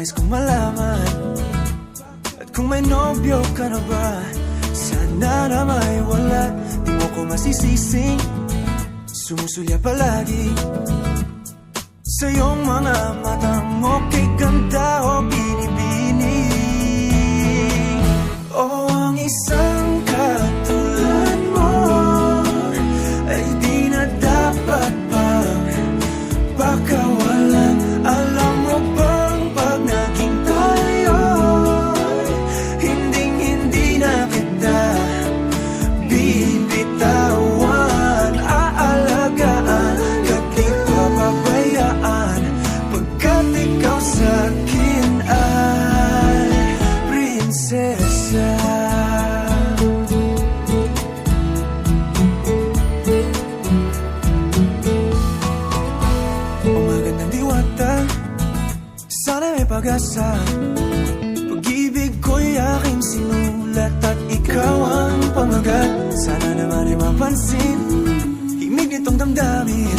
Nais kong malaman. At kung may nobyo ka na ba Sana na may wala. Di mo ko masisising Sumusulya palagi. Sa iyong mga mata pag-asa. Pag-ibig ko'y aking sinulat At ikaw ang pamagat. Sana naman ay mapansin Himig nitong damdamin.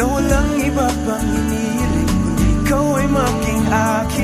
Na walang iba pang Kundi ikaw ay maging akin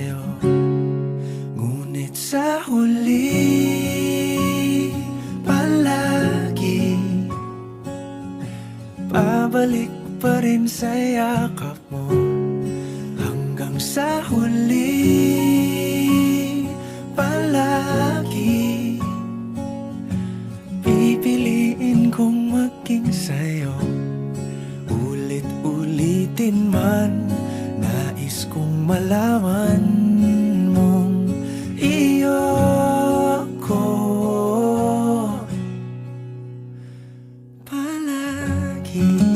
huli Palagi Pabalik pa rin sa yakap mo. Hanggang sa huli Palagi Pipiliin kong maging sa'yo. Ulit-ulitin man Nais kong malaman Palagi